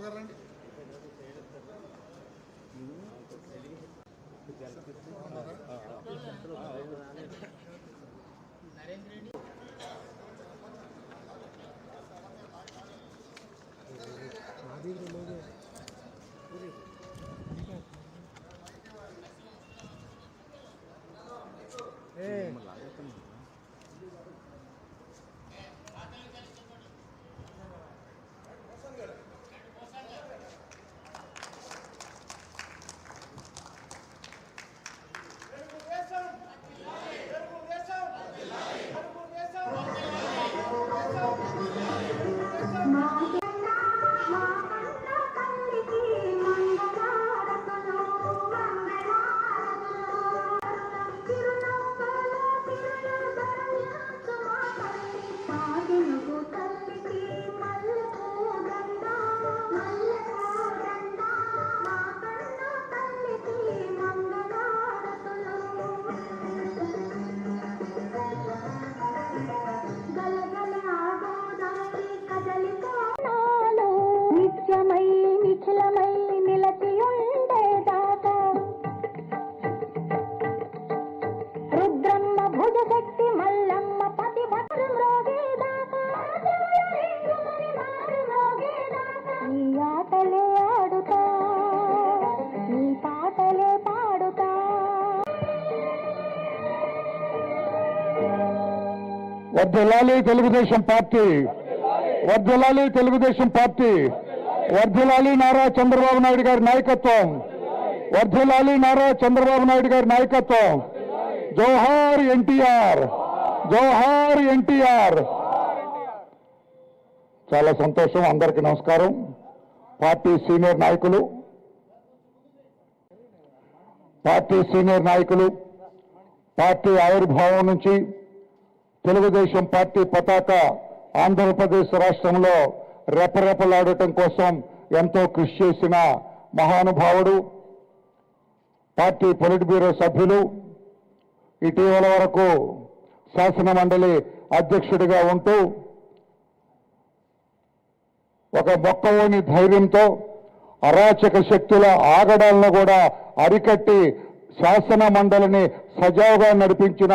రావు గారు రండి. వర్ధిల్లాలి తెలుగుదేశం పార్టీ. వర్ధిల్లాలి తెలుగుదేశం పార్టీ. వర్ధిల్లాలి నారా చంద్రబాబు నాయుడు గారి నాయకత్వం. వర్ధిల్లాలి నారా చంద్రబాబు నాయుడు గారి నాయకత్వం. జోహార్ ఎన్టీఆర్. జోహార్ ఎన్టీఆర్. చాలా సంతోషం. అందరికీ నమస్కారం. పార్టీ సీనియర్ నాయకులు. పార్టీ సీనియర్ నాయకులు. పార్టీ ఆవిర్భావం నుంచి తెలుగుదేశం పార్టీ పతాక ఆంధ్రప్రదేశ్ రాష్ట్రంలో రెపరెపలాడటం కోసం ఎంతో కృషి చేసిన మహానుభావుడు పార్టీ పొలిట్ బ్యూరో సభ్యులు ఇటీవల వరకు శాసన మండలి అధ్యక్షుడిగా ఉంటూ ఒక మొక్కవోని ధైర్యంతో అరాచక శక్తుల ఆగడాలను కూడా అరికట్టి శాసన మండలిని సజావుగా నడిపించిన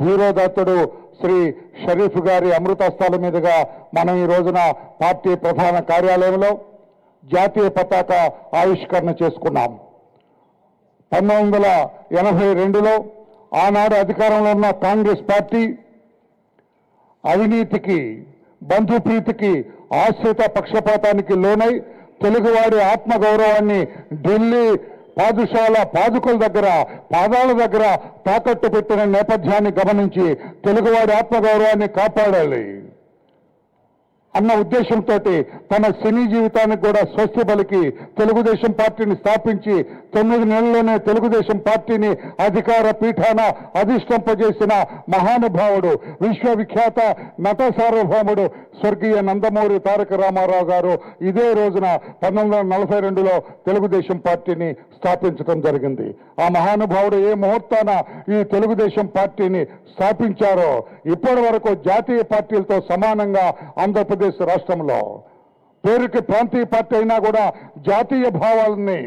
ధీరోదత్తుడు శ్రీ షరీఫ్ గారి అమృతస్థల మీదుగా మనం ఈ రోజున పార్టీ ప్రధాన కార్యాలయంలో జాతీయ పతాక ఆవిష్కరణ చేసుకున్నాం. పంతొమ్మిది వందల ఎనభై రెండులో ఆనాడు అధికారంలో ఉన్న కాంగ్రెస్ పార్టీ అవినీతికి బంధుప్రీతికి ఆశ్రిత పక్షపాతానికి లోనై తెలుగువాడి ఆత్మగౌరవాన్ని ఢిల్లీ పాదుశాల పాదుకల దగ్గర పాదాల దగ్గర తాకట్టు పెట్టిన నేపథ్యాన్ని గమనించి తెలుగువాడి ఆత్మగౌరవాన్ని కాపాడాలి. అన్న ఉద్దేశంతో తన సినీ జీవితానికి కూడా స్వస్తి పలికి తెలుగుదేశం పార్టీని స్థాపించి తొమ్మిది నెలల్లోనే తెలుగుదేశం పార్టీని అధికార పీఠాన అధిష్టింపజేసిన మహానుభావుడు విశ్వవిఖ్యాత నట సార్వభౌముడు స్వర్గీయ నందమూరి తారక రామారావు గారు ఇదే రోజున పంతొమ్మిది వందల నలభై రెండులో తెలుగుదేశం పార్టీని స్థాపించడం జరిగింది. ఆ మహానుభావుడు ఏ ముహూర్తాన ఈ తెలుగుదేశం పార్టీని స్థాపించారో ఇప్పటి వరకు జాతీయ పార్టీలతో సమానంగా ఆంధ్రప్రదేశ్ రాష్ట్రంలో పేరుకి ప్రాంతీయ పార్టీ అయినా కూడా జాతీయ భావాలని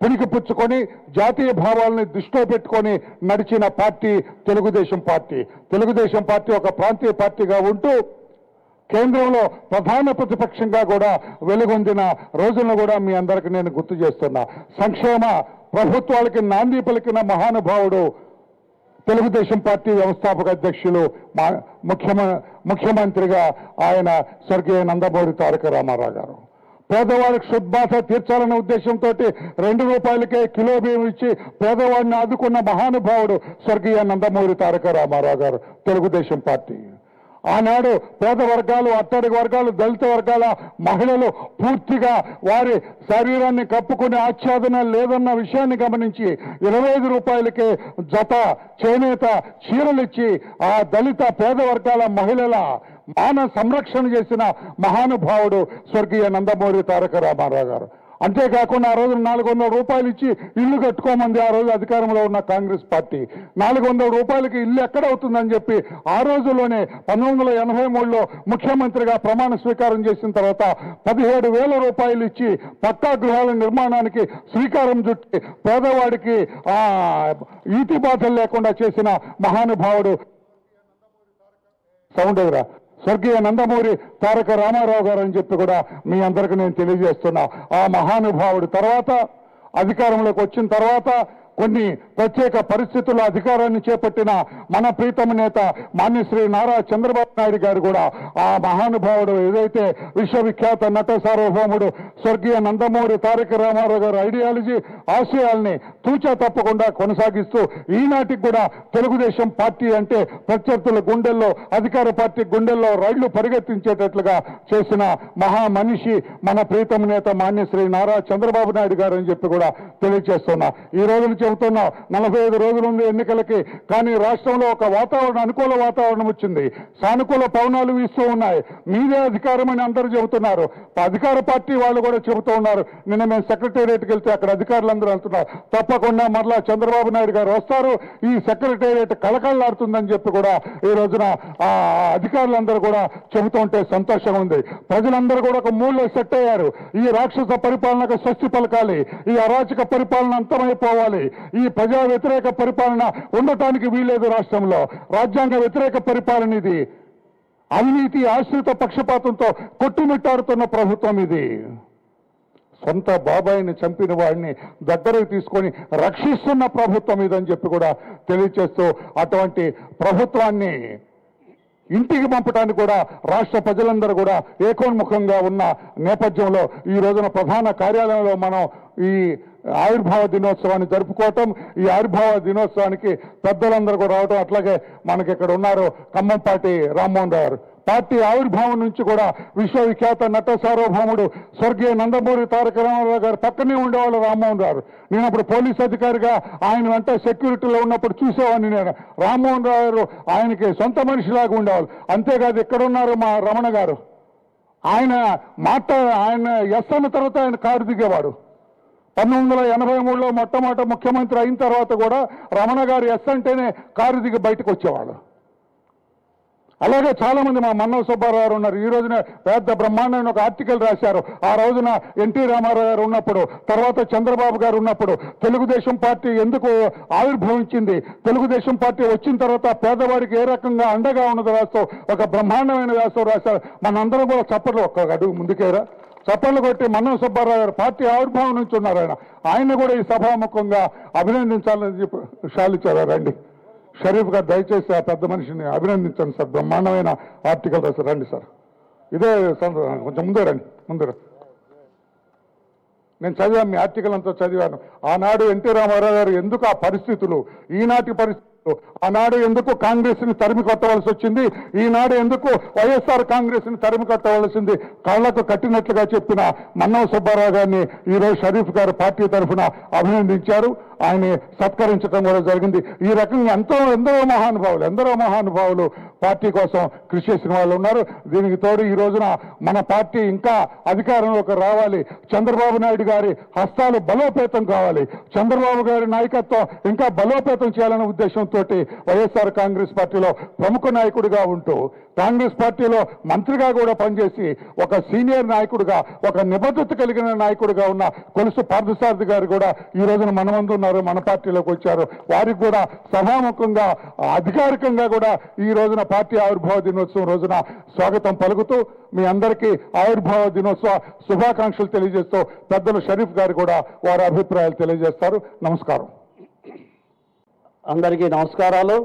పుణికిపుచ్చుకొని జాతీయ భావాలని దృష్టిలో పెట్టుకొని నడిచిన party Telugu Desam party. Telugu Desam party ఒక ప్రాంతీయ పార్టీగా ఉంటూ కేంద్రంలో ప్రధాన ప్రతిపక్షంగా కూడా వెలుగొందిన రోజులను కూడా మీ అందరికి నేను గుర్తు చేస్తున్నా. సంక్షేమ ప్రభుత్వాలకి నాంది పలికిన మహానుభావుడు తెలుగుదేశం పార్టీ వ్యవస్థాపక అధ్యక్షులు మా ముఖ్యమ ముఖ్యమంత్రిగా ఆయన స్వర్గీయ నందమూరి తారక రామారావు గారు పేదవాడికి శుద్బాధ తీర్చాలనే ఉద్దేశంతో రెండు రూపాయలకే కిలో బియ్యం ఇచ్చి పేదవాడిని ఆదుకున్న మహానుభావుడు స్వర్గీయ నందమూరి తారక రామారావు గారు తెలుగుదేశం పార్టీ. ఆనాడు పేద వర్గాలు అట్టడుగు వర్గాలు దళిత వర్గాల మహిళలు పూర్తిగా వారి శరీరాన్ని కప్పుకునే ఆచ్ఛాదన లేదన్న విషయాన్ని గమనించి ఇరవై ఐదు రూపాయలకే జత చేనేత చీరలిచ్చి ఆ దళిత పేద వర్గాల మహిళల మాన సంరక్షణ చేసిన మహానుభావుడు స్వర్గీయ నందమూరి తారక రామారావు గారు. అంతేకాకుండా ఆ రోజు నాలుగు వందల రూపాయలు ఇచ్చి ఇల్లు కట్టుకోమంది ఆ రోజు అధికారంలో ఉన్న కాంగ్రెస్ పార్టీ. నాలుగు వందల రూపాయలకి ఇల్లు ఎక్కడ అవుతుందని చెప్పి ఆ రోజుల్లోనే పంతొమ్మిది వందల ఎనభై మూడులో ముఖ్యమంత్రిగా ప్రమాణ స్వీకారం చేసిన తర్వాత పదిహేడు వేల రూపాయలు ఇచ్చి పక్కా గృహాల నిర్మాణానికి శ్రీకారం చుట్టి పేదవాడికి ఆ ఈతి బాధలు లేకుండా చేసిన మహానుభావుడు. సౌండ్ స్వర్గీయ నందమూరి తారక రామారావు గారు అని చెప్పి కూడా మీ అందరికి నేను తెలియజేస్తున్నా. ఆ మహానుభావుడు తర్వాత అధికారంలోకి వచ్చిన తర్వాత కొన్ని ప్రత్యేక పరిస్థితుల్లో అధికారాన్ని చేపట్టిన మన ప్రీతమ నేత మాన్యశ్రీ నారా చంద్రబాబు నాయుడు గారు కూడా ఆ మహానుభావుడు ఏదైతే విశ్వవిఖ్యాత నట సార్వభౌముడు స్వర్గీయ నందమూరి తారక రామారావు గారు ఐడియాలజీ ఆశయాల్ని తూచా తప్పకుండా కొనసాగిస్తూ ఈనాటికి కూడా తెలుగుదేశం పార్టీ అంటే ప్రత్యర్థుల గుండెల్లో అధికార పార్టీ గుండెల్లో రైళ్ళు పరిగెత్తించేటట్లుగా చేసిన మహా మనిషి మన ప్రీతమ నేత మాన్యశ్రీ నారా చంద్రబాబు నాయుడు గారు అని చెప్పి కూడా తెలియజేస్తున్నా. ఈ రోజున చెబుతున్నా నలభై ఐదు రోజులు ఉంది ఎన్నికలకి కానీ రాష్ట్రంలో ఒక వాతావరణం అనుకూల వాతావరణం వచ్చింది. సానుకూల పవనాలు వీస్తూ ఉన్నాయి. మీదే అధికారం అని అందరూ చెబుతున్నారు. అధికార పార్టీ వాళ్ళు కూడా చెబుతూ ఉన్నారు. నిన్న మేము సెక్రటేరియట్కి వెళ్తే అక్కడ అధికారులందరూ అంటున్నారు. తప్పకుండా మరలా చంద్రబాబు నాయుడు గారు వస్తారు. ఈ సెక్రటేరియట్ కళకళలాడుతుందని చెప్పి కూడా ఈ రోజున ఆ అధికారులందరూ కూడా చెబుతుంటే సంతోషంగా ఉంది. ప్రజలందరూ కూడా ఒక మూల్లో సెట్ అయ్యారు. ఈ రాక్షస పరిపాలనకు స్వస్తి పలకాలి. ఈ అరాచక పరిపాలన అంతమైపోవాలి. ఈ ప్రజా వ్యతిరేక పరిపాలన ఉండటానికి వీలేదు రాష్ట్రంలో. రాజ్యాంగ వ్యతిరేక పరిపాలన ఇది. అవినీతి ఆశ్రిత పక్షపాతంతో కొట్టుమిట్టాడుతున్న ప్రభుత్వం ఇది. సొంత బాబాయిని చంపిన వాడిని దగ్గరకు తీసుకొని రక్షిస్తున్న ప్రభుత్వం ఇదని చెప్పి కూడా తెలియచేస్తూ అటువంటి ప్రభుత్వాన్ని ఇంటికి పంపడానికి కూడా రాష్ట్ర ప్రజలందరూ కూడా ఏకోన్ముఖంగా ఉన్న నేపథ్యంలో ఈ రోజున ప్రధాన కార్యాలయంలో మనం ఈ ఆవిర్భావ దినోత్సవాన్ని జరుపుకోవటం ఈ ఆవిర్భావ దినోత్సవానికి పెద్దలందరూ కూడా రావటం అట్లాగే మనకి ఇక్కడ ఉన్నారు ఖమ్మంపాటి రామ్మోహన్ రావు గారు. పార్టీ ఆవిర్భావం నుంచి కూడా విశ్వవిఖ్యాత నట సార్వభౌముడు స్వర్గీయ నందమూరి తారక రామారావు గారు పక్కనే ఉండేవాళ్ళు రామ్మోహన్ రావు. నేను అప్పుడు పోలీస్ అధికారిగా ఆయన వెంట సెక్యూరిటీలో ఉన్నప్పుడు చూసేవాడిని నేను. రామ్మోహన్ రావు గారు ఆయనకి సొంత మనిషిలాగా ఉండేవాళ్ళు. అంతేకాదు ఎక్కడున్నారు మా రమణ గారు. ఆయన మాట ఆయన ఎస్ అన్న తర్వాత ఆయన కారు దిగేవాడు. పంతొమ్మిది వందల ఎనభై మూడులో మొట్టమొదట ముఖ్యమంత్రి అయిన తర్వాత కూడా రమణ గారు ఎస్ అంటేనే కారు దిగి బయటకు వచ్చేవాళ్ళు. అలాగే చాలామంది మా మన్నవ సుబ్బారావు ఉన్నారు. ఈ రోజున పెద్ద బ్రహ్మాండమైన ఒక ఆర్టికల్ రాశారు. ఆ రోజున ఎన్టీ రామారావు గారు ఉన్నప్పుడు తర్వాత చంద్రబాబు గారు ఉన్నప్పుడు తెలుగుదేశం పార్టీ ఎందుకు ఆవిర్భవించింది? తెలుగుదేశం పార్టీ వచ్చిన తర్వాత పేదవాడికి ఏ రకంగా అండగా ఉన్నది రాస్తూ ఒక బ్రహ్మాండమైన వ్యాసం రాశారు. మనందరం కూడా చప్పట్లు ఒక్క అడుగు ముందుకేరా. చప్పట్లు కొట్టి మన్నవ సుబ్బారావు గారు పార్టీ ఆవిర్భావం నుంచి ఉన్నారు ఆయన. ఆయన కూడా ఈ సభాముఖంగా అభినందించాలని చెప్పి షాలిచ్చారు రండి. షరీఫ్ గారు దయచేసి ఆ పెద్ద మనిషిని అభినందించండి సార్. బ్రహ్మాండమైన ఆర్టికల్ రాశారు. రండి సార్. ఇదే సార్ కొంచెం ముందే రండి. ముందు నేను చదివాను మీ ఆర్టికల్ అంతా చదివాను. ఆనాడు ఎన్టీ రామారావు గారు ఎందుకు ఆ పరిస్థితులు? ఈనాటి పరిస్థితులు ఆనాడు ఎందుకు కాంగ్రెస్ని తరిమి కొట్టవలసి వచ్చింది ఈనాడు ఎందుకు వైఎస్ఆర్ కాంగ్రెస్ని తరిమి కొట్టవలసింది కళ్ళకు కట్టినట్లుగా చెప్పిన మన్నవ సుబ్బారావు గారిని ఈరోజు షరీఫ్ గారు పార్టీ తరఫున అభినందించారు. ఆయన సత్కరించడం కూడా జరిగింది. ఈ రకంగా ఎంతో ఎందరో మహానుభావులు ఎందరో మహానుభావులు పార్టీ కోసం కృషి చేసిన వాళ్ళు ఉన్నారు. దీనికి తోడు ఈ రోజున మన పార్టీ ఇంకా అధికారంలోకి రావాలి. చంద్రబాబు నాయుడు గారి హస్తాలు బలోపేతం కావాలి. చంద్రబాబు గారి నాయకత్వం ఇంకా బలోపేతం చేయాలనే ఉద్దేశంతో వైఎస్ఆర్ కాంగ్రెస్ పార్టీలో ప్రముఖ నాయకుడిగా ఉంటూ కాంగ్రెస్ పార్టీలో మంత్రిగా కూడా పనిచేసి ఒక సీనియర్ నాయకుడిగా ఒక నిబద్ధత కలిగిన నాయకుడిగా ఉన్న కొలుసు పార్థసారథి గారు కూడా ఈ రోజున మన ముందు ఉన్నారు మన పార్టీలోకి వచ్చారు. వారికి కూడా సభాముఖంగా అధికారికంగా కూడా ఈ రోజున పార్టీ ఆవిర్భావ దినోత్సవం రోజున స్వాగతం పలుకుతూ మీ అందరికీ ఆవిర్భావ దినోత్సవ శుభాకాంక్షలు తెలియజేస్తూ పెద్దలు షరీఫ్ గారు కూడా వారి అభిప్రాయాలు తెలియజేస్తారు. నమస్కారం. అందరికీ నమస్కారాలు.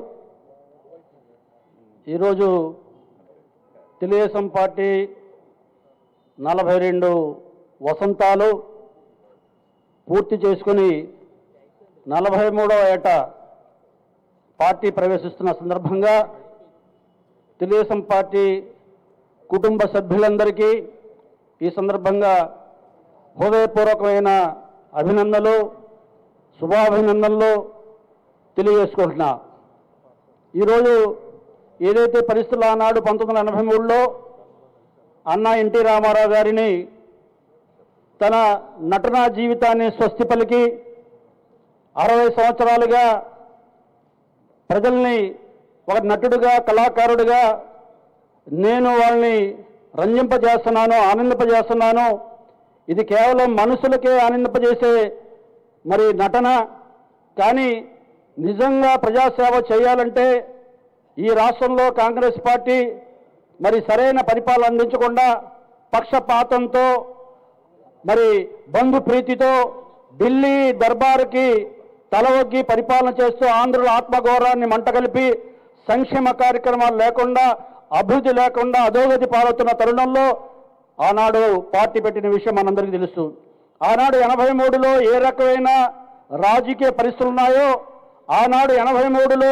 ఈరోజు తెలుగుదేశం పార్టీ నలభై రెండు వసంతాలు పూర్తి చేసుకుని నలభై మూడవ ఏట పార్టీ ప్రవేశిస్తున్న సందర్భంగా తెలుగుదేశం పార్టీ కుటుంబ సభ్యులందరికీ ఈ సందర్భంగా హృదయపూర్వకమైన అభినందనలు శుభాభినందనలు తెలియజేసుకుంటున్నా. ఈరోజు ఏదైతే పరిస్థితులు ఆనాడు పంతొమ్మిది వందల ఎనభై మూడులో అన్నా ఎన్టీ రామారావు గారిని తన నటనా జీవితాన్ని స్వస్తి పలికి అరవై సంవత్సరాలుగా ప్రజల్ని ఒక నటుడుగా కళాకారుడిగా నేను వాళ్ళని రంజింపజేస్తున్నాను ఆనందింపజేస్తున్నాను. ఇది కేవలం మనుషులకే ఆనందింపజేసే మరి నటన. కానీ నిజంగా ప్రజాసేవ చేయాలంటే ఈ రాష్ట్రంలో కాంగ్రెస్ పార్టీ మరి సరైన పరిపాలన అందించకుండా పక్షపాతంతో మరి బంధు ప్రీతితో ఢిల్లీ దర్బారుకి తలవగ్గి పరిపాలన చేస్తూ ఆంధ్రుల ఆత్మగౌరవాన్ని మంటగలిపి సంక్షేమ కార్యక్రమాలు లేకుండా అభివృద్ధి లేకుండా అధోగతి పాలవుతున్న తరుణంలో ఆనాడు పార్టీ పెట్టిన విషయం మనందరికీ తెలుసు. ఆనాడు ఎనభై మూడులో ఏ రకమైన రాజకీయ పరిస్థితులు ఉన్నాయో ఆనాడు ఎనభై మూడులో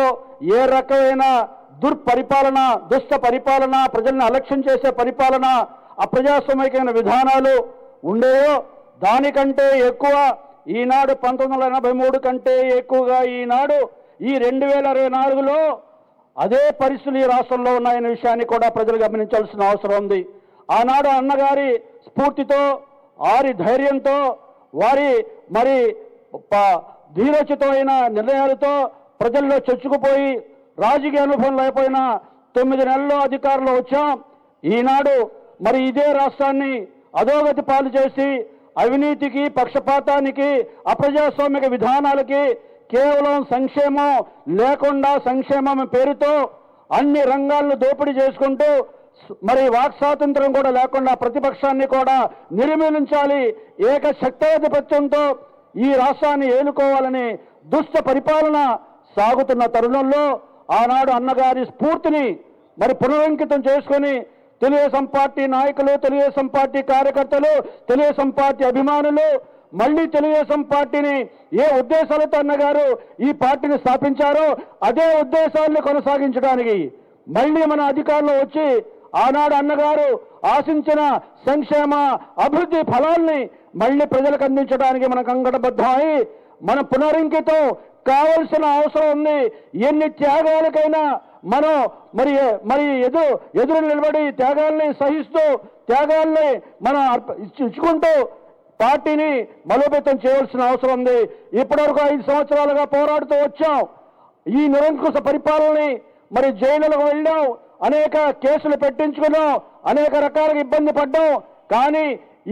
ఏ రకమైన దుర్పరిపాలన దుష్ట పరిపాలన ప్రజల్ని అలక్ష్యం చేసే పరిపాలన అప్రజాస్వామికమైన విధానాలు ఉండేవో దానికంటే ఎక్కువ ఈనాడు పంతొమ్మిది వందల ఎనభై మూడు కంటే ఎక్కువగా ఈనాడు ఈ రెండు వేల ఇరవై నాలుగులో అదే పరిస్థితులు ఈ రాష్ట్రంలో ఉన్నాయనే విషయాన్ని కూడా ప్రజలు గమనించాల్సిన అవసరం ఉంది. ఆనాడు అన్నగారి స్ఫూర్తితో వారి ధైర్యంతో వారి మరి ప- ధీరోచితమైన నిర్ణయాలతో ప్రజల్లో చొచ్చుకుపోయి రాజకీయ అనుభవం లేకపోయినా తొమ్మిది నెలల్లో అధికారంలో వచ్చాం. ఈనాడు మరి ఇదే రాష్ట్రాన్ని అధోగతి పాలు చేసి అవినీతికి పక్షపాతానికి అప్రజాస్వామిక విధానాలకి కేవలం సంక్షేమం లేకుండా సంక్షేమం పేరుతో అన్ని రంగాలను దోపిడీ చేసుకుంటూ మరి వాక్ స్వాతంత్రం కూడా లేకుండా ప్రతిపక్షాన్ని కూడా నిర్మూలించాలి ఏక శక్తాధిపత్యంతో ఈ రాష్ట్రాన్ని ఏలుకోవాలని దుష్ట పరిపాలన సాగుతున్న తరుణంలో ఆనాడు అన్నగారి స్ఫూర్తిని మరి పునరంకితం చేసుకొని తెలుగుదేశం పార్టీ నాయకులు తెలుగుదేశం పార్టీ కార్యకర్తలు తెలుగుదేశం పార్టీ అభిమానులు మళ్ళీ తెలుగుదేశం పార్టీని ఏ ఉద్దేశాలతో అన్నగారు ఈ పార్టీని స్థాపించారో అదే ఉద్దేశాలను కొనసాగించడానికి మళ్ళీ మన అధికారంలో వచ్చి ఆనాడు అన్నగారు ఆశించిన సంక్షేమ అభివృద్ధి ఫలాల్ని మళ్ళీ ప్రజలకు అందించడానికి మనం కంగడబద్ధమై మన పునరింకితం కావలసిన అవసరం ఉంది. ఎన్ని త్యాగాలకైనా మనం మరి మరి ఎదురు ఎదురు నిలబడి త్యాగాల్ని సహిస్తూ త్యాగాల్ని మనం ఇచ్చుకుంటూ పార్టీని బలోపేతం చేయవలసిన అవసరం ఉంది. ఇప్పటివరకు ఐదు సంవత్సరాలుగా పోరాడుతూ వచ్చాం. ఈ నిరంకుశ పరిపాలనని మరి జైలులకు వెళ్ళాం. అనేక కేసులు పెట్టించుకున్నాం. అనేక రకాలుగా ఇబ్బంది పడ్డాం. కానీ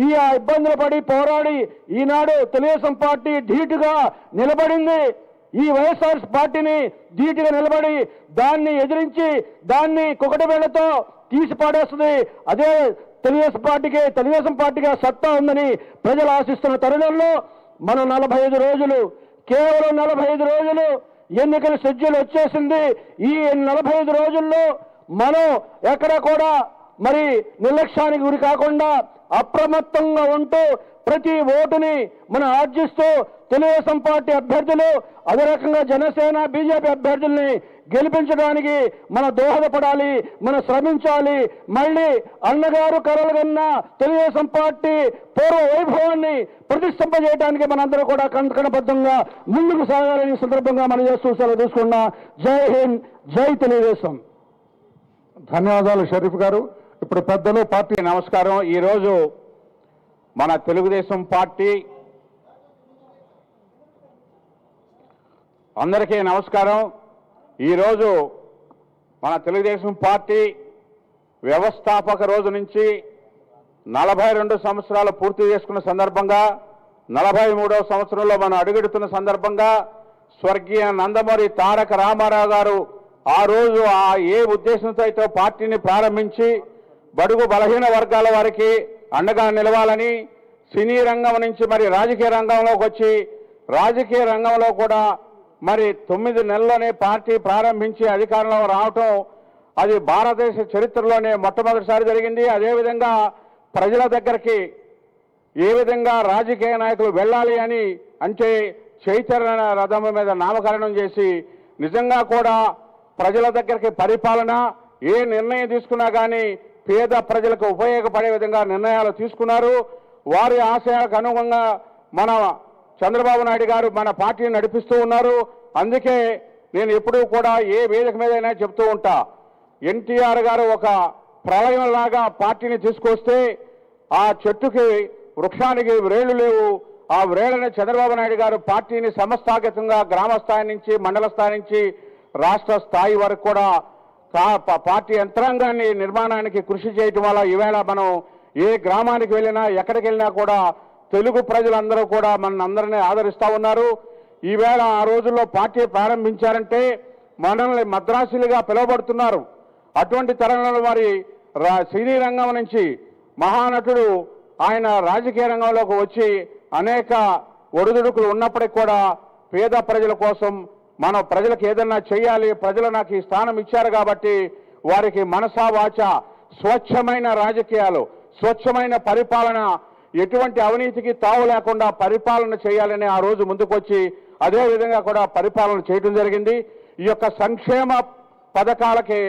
ఈ ఆ ఇబ్బందులు పడి పోరాడి ఈనాడు తెలుగుదేశం పార్టీ ధీటుగా నిలబడింది. ఈ వైఎస్ఆర్ పార్టీని ధీటుగా నిలబడి దాన్ని ఎదిరించి దాన్ని కుకటి వేళ్ళతో తీసి పాడేస్తుంది అదే తెలుగుదేశం పార్టీకి తెలుగుదేశం పార్టీగా సత్తా ఉందని ప్రజలు ఆశిస్తున్న తరుణంలో మనం నలభై ఐదు రోజులు కేవలం నలభై ఐదు రోజులు ఎన్నికల షెడ్యూల్ వచ్చేసింది. ఈ నలభై ఐదు రోజుల్లో మనం ఎక్కడ కూడా మరి నిర్లక్ష్యానికి గురి కాకుండా అప్రమత్తంగా ఉంటూ ప్రతి ఓటుని మనం ఆర్జిస్తూ తెలుగుదేశం పార్టీ అభ్యర్థులు అదే రకంగా జనసేన బీజేపీ అభ్యర్థుల్ని గెలిపించడానికి మన దోహదపడాలి మనం శ్రమించాలి. మళ్ళీ అన్నగారు కరలుగన్న తెలుగుదేశం పార్టీ పూర్వ వైభవాన్ని ప్రతిష్ఠింపజేయడానికి మనందరూ కూడా కంకణబద్ధంగా ముందుకు సాగాలని సందర్భంగా మనం చేస్తూ సెలవు తీసుకున్నా. జై హింద్ జై తెలుగుదేశం. ధన్యవాదాలు షరీఫ్ గారు. ఇప్పుడు పెద్దలు పార్టీ నమస్కారం. ఈరోజు మన తెలుగుదేశం పార్టీ అందరికీ నమస్కారం. ఈరోజు మన తెలుగుదేశం పార్టీ వ్యవస్థాపక రోజు నుంచి నలభై రెండు సంవత్సరాలు పూర్తి చేసుకున్న సందర్భంగా నలభై మూడవ సంవత్సరంలో మనం అడుగెడుతున్న సందర్భంగా స్వర్గీయ నందమూరి తారక రామారావు గారు ఆ రోజు ఆ ఏ ఉద్దేశంతో అయితే పార్టీని ప్రారంభించి బడుగు బలహీన వర్గాల వారికి అండగా నిలవాలని సినీ రంగం నుంచి మరి రాజకీయ రంగంలోకి వచ్చి రాజకీయ రంగంలో కూడా మరి తొమ్మిది నెలల్లోనే పార్టీ ప్రారంభించి అధికారంలో రావటం అది భారతదేశ చరిత్రలోనే మొట్టమొదటిసారి జరిగింది. అదేవిధంగా ప్రజల దగ్గరికి ఏ విధంగా రాజకీయ నాయకులు వెళ్ళాలి అని అంటే చైతన్య రథం మీద నామకరణం చేసి నిజంగా కూడా ప్రజల దగ్గరికి పరిపాలన ఏ నిర్ణయం తీసుకున్నా కానీ పేద ప్రజలకు ఉపయోగపడే విధంగా నిర్ణయాలు తీసుకున్నారు. వారి ఆశయాలకు అనుగుణంగా మన చంద్రబాబు నాయుడు గారు మన పార్టీని నడిపిస్తూ ఉన్నారు. అందుకే నేను ఎప్పుడూ కూడా ఏ వేదిక మీదైనా చెప్తూ ఉంటా. ఎన్టీఆర్ గారు ఒక ప్రళయంలాగా పార్టీని తీసుకొస్తే ఆ చెట్టుకి వృక్షానికి వ్రేళ్ళు లేవు. ఆ వ్రేళ్ళని చంద్రబాబు నాయుడు గారు పార్టీని సమస్థాగతంగా గ్రామ స్థాయి నుంచి మండల స్థాయి నుంచి రాష్ట్ర స్థాయి వరకు కూడా కా- ప- పార్టీ యంత్రాంగాన్ని నిర్మాణానికి కృషి చేయటం వల్ల ఈవేళ మనం ఏ గ్రామానికి వెళ్ళినా ఎక్కడికి వెళ్ళినా కూడా తెలుగు ప్రజలందరూ కూడా మన అందరినీ ఉన్నారు. ఈవేళ ఆ రోజుల్లో పార్టీ ప్రారంభించారంటే మనల్ని మద్రాసులుగా పిలువబడుతున్నారు. అటువంటి తరుణంలో మరి రా- సినీ రంగం నుంచి మహానటుడు ఆయన రాజకీయ రంగంలోకి వచ్చి అనేక ఒడిదుడుకులు ఉన్నప్పటికీ కూడా పేద ప్రజల కోసం మనం ప్రజలకు ఏదన్నా చేయాలి ప్రజలు నాకు ఈ స్థానం ఇచ్చారు కాబట్టి వారికి మనసా వాచ స్వచ్ఛమైన రాజకీయాలు స్వచ్ఛమైన పరిపాలన ఎటువంటి అవినీతికి తావు లేకుండా పరిపాలన చేయాలని ఆ రోజు ముందుకొచ్చి అదే విధంగా కూడా పరిపాలన చేయడం జరిగింది. ఈ యొక్క సంక్షేమ పథకాలకి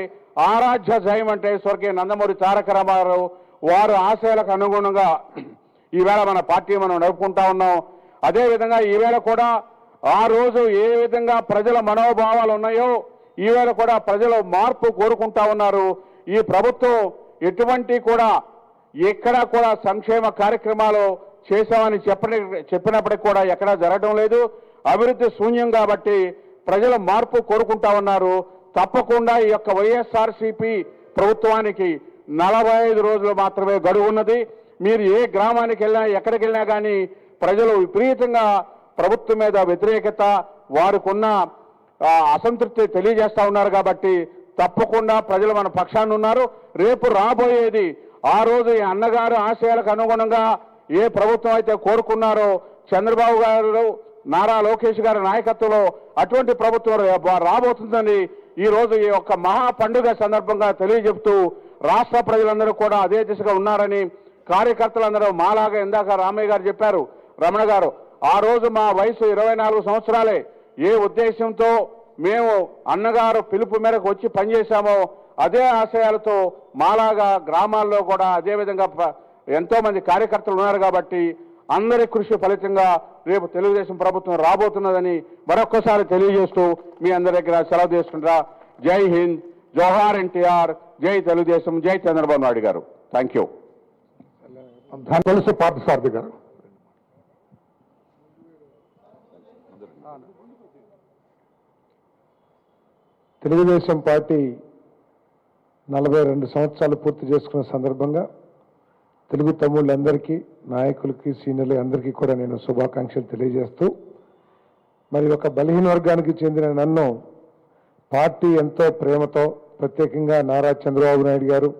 ఆరాధ్య జయం అంటే స్వర్గీయ నందమూరి తారక రామారావు వారు ఆశయాలకు అనుగుణంగా ఈవేళ మన పార్టీ మనం నడుపుకుంటా ఉన్నాం. అదేవిధంగా ఈవేళ కూడా ఆ రోజు ఏ విధంగా ప్రజల మనోభావాలు ఉన్నాయో ఈవేళ కూడా ప్రజలు మార్పు కోరుకుంటా ఉన్నారు. ఈ ప్రభుత్వం ఎటువంటి కూడా ఎక్కడా కూడా సంక్షేమ కార్యక్రమాలు చేశామని చెప్పని చెప్పినప్పటికి కూడా ఎక్కడా జరగడం లేదు. అభివృద్ధి శూన్యం కాబట్టి ప్రజలు మార్పు కోరుకుంటా ఉన్నారు. తప్పకుండా ఈ యొక్క వైఎస్ఆర్సీపీ ప్రభుత్వానికి నలభై ఐదు రోజులు మాత్రమే గడువు ఉన్నది. మీరు ఏ గ్రామానికి వెళ్ళినా ఎక్కడికి వెళ్ళినా కానీ ప్రజలు విపరీతంగా ప్రభుత్వం మీద వ్యతిరేకత వారికున్న అసంతృప్తి తెలియజేస్తా ఉన్నారు కాబట్టి తప్పకుండా ప్రజలు మన పక్షాన్ని ఉన్నారు. రేపు రాబోయేది ఆ రోజు ఈ అన్నగారు ఆశయాలకు అనుగుణంగా ఏ ప్రభుత్వం అయితే కోరుకున్నారో చంద్రబాబు గారు నారా లోకేష్ గారి నాయకత్వంలో అటువంటి ప్రభుత్వం రాబోతుందని ఈ రోజు ఈ యొక్క మహా పండుగ సందర్భంగా తెలియజెప్తూ రాష్ట్ర ప్రజలందరూ కూడా అదే దిశగా ఉన్నారని కార్యకర్తలందరూ మాలాగా ఇందాక రామయ్య గారు చెప్పారు. రమణ గారు ఆ రోజు మా వయసు ఇరవై నాలుగు సంవత్సరాలే. ఏ ఉద్దేశంతో మేము అన్నగారు పిలుపు మేరకు వచ్చి పనిచేశామో అదే ఆశయాలతో మాలాగా గ్రామాల్లో కూడా అదేవిధంగా ఎంతోమంది ఎంతో మంది కార్యకర్తలు ఉన్నారు కాబట్టి అందరి కృషి ఫలితంగా రేపు తెలుగుదేశం ప్రభుత్వం రాబోతున్నదని మరొక్కసారి తెలియజేస్తూ మీ అందరి దగ్గర సెలవు తీసుకుంటా. జై హింద్ జోహార్ ఎన్టీఆర్ జై తెలుగుదేశం జై చంద్రబాబు నాయుడు గారు. థ్యాంక్ యూ తెలుసు పార్థసారథి గారు. తెలుగుదేశం పార్టీ నలభై రెండు సంవత్సరాలు పూర్తి చేసుకున్న సందర్భంగా తెలుగు తమ్ముళ్ళందరికీ నాయకులకి సీనియర్లు అందరికీ కూడా నేను శుభాకాంక్షలు తెలియజేస్తూ మరి ఒక బలహీన వర్గానికి చెందిన నన్ను పార్టీ ఎంతో ప్రేమతో ప్రత్యేకంగా నారా చంద్రబాబు నాయుడు గారు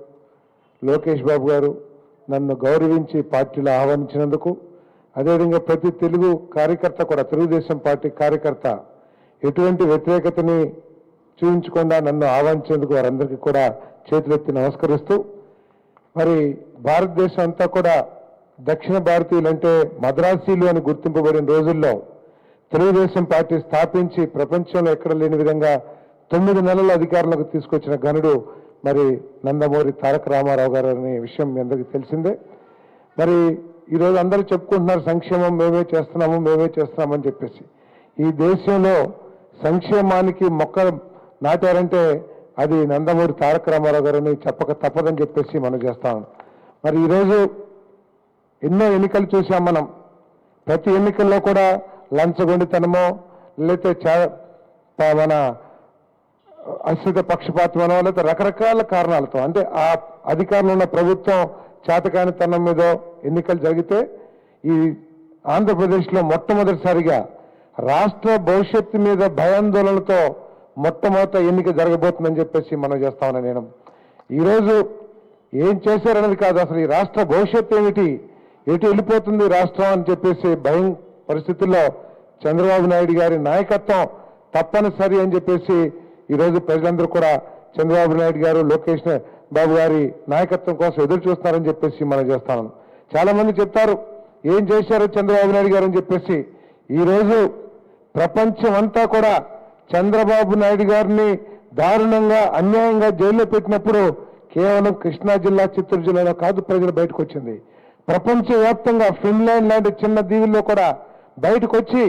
లోకేష్ బాబు గారు నన్ను గౌరవించి పార్టీలో ఆహ్వానించినందుకు అదేవిధంగా ప్రతి తెలుగు కార్యకర్త కూడా తెలుగుదేశం పార్టీ కార్యకర్త ఎటువంటి వ్యతిరేకతని చూపించకుండా నన్ను ఆహ్వానించేందుకు వారందరికీ కూడా చేతులెత్తి నమస్కరిస్తూ మరి భారతదేశం అంతా కూడా దక్షిణ భారతీయులంటే మద్రాసీలు అని గుర్తింపబడిన రోజుల్లో తెలుగుదేశం పార్టీ స్థాపించి ప్రపంచంలో ఎక్కడ లేని విధంగా తొమ్మిది నెలల అధికారంలోకి తీసుకొచ్చిన గనుడు మరి నందమూరి తారక రామారావు గారు అనే విషయం మీ అందరికీ తెలిసిందే. మరి ఈరోజు అందరూ చెప్పుకుంటున్నారు సంక్షేమం మేమే చేస్తున్నాము మేమే చేస్తున్నామని చెప్పేసి. ఈ దేశంలో సంక్షేమానికి మొక్క నాటారంటే అది నందమూరి తారక రామారావు గారని చెప్పక తప్పదని చెప్పేసి మనం చేస్తాం మరి ఈరోజు ఎన్నో ఎన్నికలు చూసాం మనం. ప్రతి ఎన్నికల్లో కూడా లంచగొండితనమో లేకపోతే చా- మన అశ్రిత పక్షపాతమనో లేకపోతే రకరకాల కారణాలతో అంటే ఆ అధికారంలో ఉన్న ప్రభుత్వం చేతకానితనం మీద ఎన్నికలు జరిగితే ఈ ఆంధ్రప్రదేశ్లో మొట్టమొదటిసారిగా రాష్ట్ర భవిష్యత్తు మీద భయాందోళనలతో మొట్టమొదట ఎన్నిక జరగబోతుందని చెప్పేసి మనం చేస్తామని నేను. ఈరోజు ఏం చేశారనేది కాదు అసలు ఈ రాష్ట్ర భవిష్యత్తు ఏమిటి ఎటు వెళ్ళిపోతుంది రాష్ట్రం అని చెప్పేసి భయం పరిస్థితుల్లో చంద్రబాబు నాయుడు గారి నాయకత్వం తప్పనిసరి అని చెప్పేసి ఈరోజు ప్రజలందరూ కూడా చంద్రబాబు నాయుడు గారు లోకేష్ బాబు గారి నాయకత్వం కోసం ఎదురు చూస్తున్నారని చెప్పేసి మనం చేస్తాను చాలా మంది చెప్తారు ఏం చేశారు చంద్రబాబు నాయుడు గారు అని చెప్పేసి. ఈరోజు ప్రపంచం అంతా కూడా చంద్రబాబు నాయుడు గారిని దారుణంగా అన్యాయంగా జైల్లో పెట్టినప్పుడు కేవలం కృష్ణా జిల్లా చిత్తూరు జిల్లాలో కాదు ప్రజలు బయటకు వచ్చింది. ప్రపంచవ్యాప్తంగా ఫిన్లాండ్ లాంటి చిన్న దీవుల్లో కూడా బయటకు వచ్చి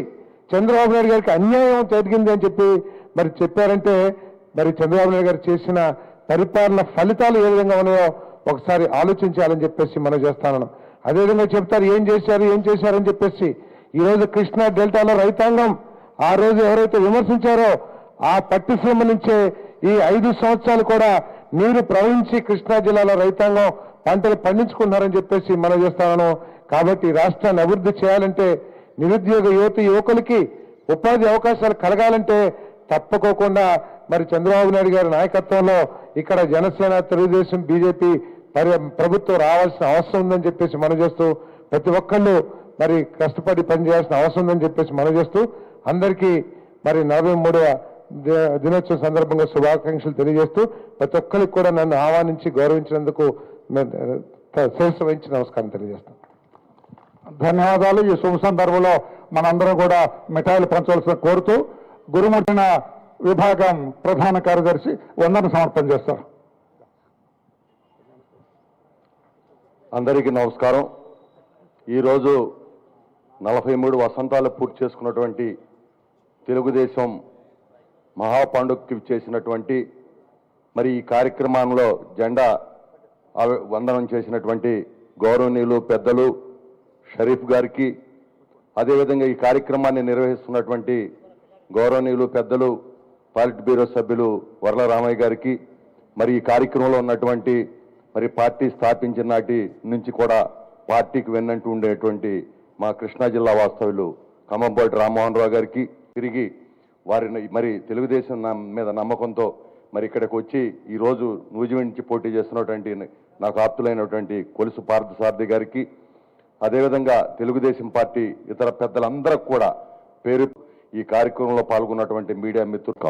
చంద్రబాబు నాయుడు గారికి అన్యాయం జరిగింది అని చెప్పి మరి చెప్పారంటే మరి చంద్రబాబు నాయుడు గారు చేసిన పరిపాలన ఫలితాలు ఏ విధంగా ఉన్నాయో ఒకసారి ఆలోచించాలని చెప్పేసి మనం చేస్తాను అదేవిధంగా చెప్తారు ఏం చేశారు ఏం చేశారని చెప్పేసి. ఈ రోజు కృష్ణా డెల్టాలో రైతాంగం ఆ రోజు ఎవరైతే విమర్శించారో ఆ పట్టిసీమ నుంచే ఈ ఐదు సంవత్సరాలు కూడా నీరు ప్రవహించి కృష్ణా జిల్లాలో రైతాంగం పంటలు పండించుకున్నారని చెప్పేసి మనం చేస్తాను కాబట్టి రాష్ట్రాన్ని అభివృద్ధి చేయాలంటే నిరుద్యోగ యువత యువకులకి ఉపాధి అవకాశాలు కలగాలంటే తప్పకోకుండా మరి చంద్రబాబు నాయుడు గారి నాయకత్వంలో ఇక్కడ జనసేన తెలుగుదేశం బీజేపీ పరి ప్రభుత్వం రావాల్సిన అవసరం ఉందని చెప్పేసి మనం చేస్తూ ప్రతి ఒక్కళ్ళు మరి కష్టపడి పనిచేయాల్సిన అవసరం ఉందని చెప్పేసి మనం చేస్తూ అందరికీ మరి నలభై మూడవ ది- దినోత్సవం సందర్భంగా శుభాకాంక్షలు తెలియజేస్తూ ప్రతి ఒక్కరికి కూడా నన్ను ఆహ్వానించి గౌరవించినందుకు శిరస్సు వహించి నమస్కారం తెలియజేస్తాను ధన్యవాదాలు. ఈ శుభ సందర్భంలో మనందరం కూడా మిఠాయిలు పంచవలసిన కోరుతూ గురుముట్టిన విభాగం ప్రధాన కార్యదర్శి వందన సమర్పణ చేస్తారు. అందరికీ నమస్కారం. ఈరోజు నలభై మూడు వసంతాలు పూర్తి చేసుకున్నటువంటి తెలుగుదేశం మహాపండుగకి చేసినటువంటి మరి ఈ కార్యక్రమంలో జెండా వందనం చేసినటువంటి గౌరవనీయులు పెద్దలు షరీఫ్ గారికి అదేవిధంగా ఈ కార్యక్రమాన్ని నిర్వహిస్తున్నటువంటి గౌరవనీయులు పెద్దలు పాలిట్ బ్యూరో సభ్యులు వరల రామయ్య గారికి మరి ఈ కార్యక్రమంలో ఉన్నటువంటి మరి పార్టీ స్థాపించిన నాటి నుంచి కూడా పార్టీకి వెన్నంటూ ఉండేటువంటి మా కృష్ణా జిల్లా వాస్తవ్యులు ఖమ్మంపాటి రామ్మోహన్ రావు గారికి తిరిగి వారిని మరి తెలుగుదేశం మీద నమ్మకంతో మరి ఇక్కడికి వచ్చి ఈరోజు నూజివీడ్ నుంచి పోటీ చేస్తున్నటువంటి నాకు ఆప్తులైనటువంటి కొలుసు పార్థసారథి గారికి అదేవిధంగా తెలుగుదేశం పార్టీ ఇతర పెద్దలందరికి కూడా పేరు ఈ కార్యక్రమంలో పాల్గొన్నటువంటి మీడియా మిత్రులు